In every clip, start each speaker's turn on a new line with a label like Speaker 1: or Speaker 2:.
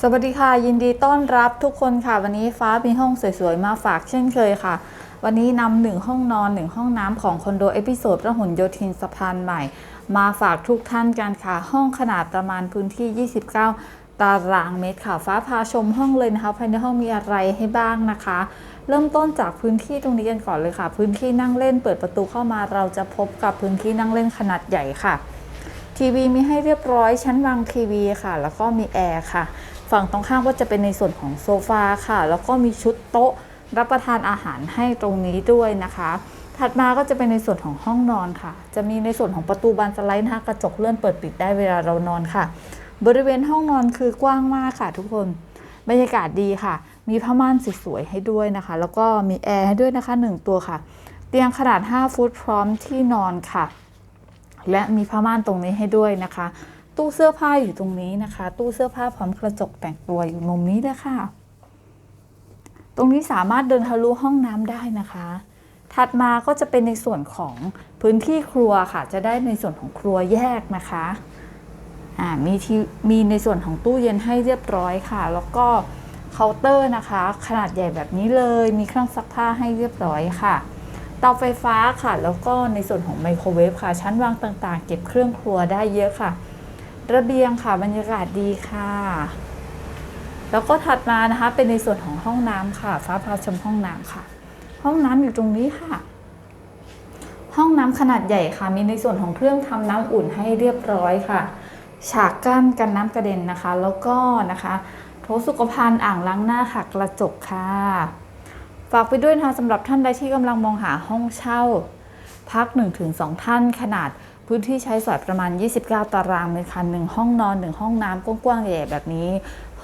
Speaker 1: สวัสดีค่ะ ยินดีต้อนรับทุกคนค่ะ วันนี้ฟ้ามีห้องสวยๆ มาฝากเช่นเคยค่ะ วันนี้นำหนึ่งห้องนอนหนึ่งห้องน้ำของคอนโดเอพิโซดพระหลโยธินสะพานใหม่ มาฝากทุกท่านกันค่ะ ห้องขนาดประมาณพื้นที่ 29 ตารางเมตรค่ะ ฟ้าพาชมห้องเลยนะคะภายในห้องมีอะไรให้บ้างนะคะ เริ่มต้นจากพื้นที่ตรงนี้กันก่อนเลยค่ะ พื้นที่นั่งเล่นเปิดประตูเข้ามาเราจะพบกับพื้นที่นั่งเล่นขนาดใหญ่ค่ะทีวีมีให้เรียบร้อยชั้นวางทีวีค่ะ แล้วก็มีแอร์ค่ะ ฝั่งตรงข้ามก็จะเป็นในส่วนของโซฟาค่ะ แล้วก็มีชุดโต๊ะรับประทานอาหารให้ตรงนี้ด้วยนะคะ ถัดมาก็จะเป็นในส่วนของห้องนอนค่ะ จะมีในส่วนของประตูบานสไลด์นะคะกระจกเลื่อนเปิดปิดได้เวลาเรานอนค่ะ บริเวณห้องนอนคือกว้างมากค่ะ ทุกคนบรรยากาศดีค่ะ มีผ้าม่านสวยๆให้ด้วยนะคะ แล้วก็มีแอร์ให้ด้วยนะคะ 1 ตัวค่ะ เตียงขนาด 5 ฟุตพร้อมที่นอนค่ะ และมีผ้าม่านตรงนี้ให้ด้วยนะคะ ตู้เสื้อผ้าอยู่ตรงนี้นะคะ ตู้เสื้อผ้าพร้อมกระจกแต่งตัวอยู่มุมนี้เลยค่ะ ตรงนี้สามารถเดินทะลุห้องน้ำได้นะคะ ถัดมาก็จะเป็นในส่วนของพื้นที่ครัวค่ะ จะได้ในส่วนของครัวแยกนะคะอ่ามีที่มีในส่วนของตู้เย็นให้เรียบร้อยค่ะ แล้วก็เคาน์เตอร์นะคะ ขนาดใหญ่แบบนี้เลย มีเครื่องซักผ้าให้เรียบร้อยค่ะ เตาไฟฟ้าค่ะ แล้วก็ในส่วนของไมโครเวฟค่ะ ชั้นวางต่างๆ เก็บเครื่องครัวได้เยอะค่ะ ระเบียงค่ะบรรยากาศดีค่ะ แล้วก็ถัดมานะคะเป็นในส่วนของห้องน้ำค่ะ ฟ้าพาชมห้องน้ำค่ะ ห้องน้ำอยู่ตรงนี้ค่ะ ห้องน้ำขนาดใหญ่ค่ะ มีในส่วนของเครื่องทำน้ำอุ่นให้เรียบร้อยค่ะ ฉากกั้นกันน้ำกระเด็นนะคะ แล้วก็นะคะโถสุขภัณฑ์อ่างล้างหน้าค่ะกระจกค่ะ ฝากไปด้วยนะคะสำหรับท่านใดที่กำลังมองหาห้องเช่า พัก 1-2 ท่านขนาด พื้นที่ใช้สอยประมาณ 29 ตารางเมตรค่ะหนึ่งห้องนอนหนึ่งห้องน้ำกว้างๆใหญ่แบบนี้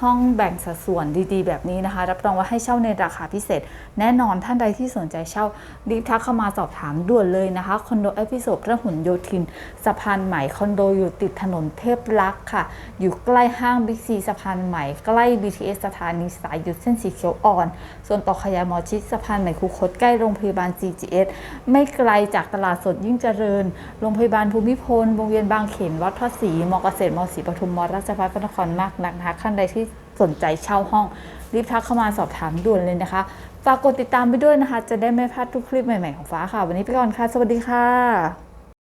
Speaker 1: ห้องแบ่งสัดส่วนดีๆ แบบนี้นะคะ รับรองว่าให้เช่าในราคาพิเศษ แน่นอนท่านใดที่สนใจเช่ารีบทักเข้ามาสอบถามด่วนเลยนะคะคอนโดเอพิโซดพระหุนโยธินสะพานใหม่คอนโดอยู่ติดถนนเทพรักษ์ค่ะ อยู่ใกล้ห้างบิ๊กซีสะพานใหม่ใกล้ BTS สถานีสายหยุดเส้นสีเขียวอ่อนส่วนต่อขยายมอชิดสะพานใหม่คูคตใกล้โรงพยาบาล GGS ไม่ไกลจากตลาดสดยิ่งเจริญโรงพยาบาลภูมิพลวงเวียนบางเขนวัดพระศรีมอเกษตรมอศรีปทุมมอราชภัฏพระนครมากนักนะคะท่านใดที่สนใจเช่าห้อง รีบทักเข้ามาสอบถามด่วนเลยนะคะ ฝากกดติดตามไปด้วยนะคะ จะได้ไม่พลาดทุกคลิปใหม่ๆของฟ้าค่ะ วันนี้ไปก่อนค่ะ สวัสดีค่ะ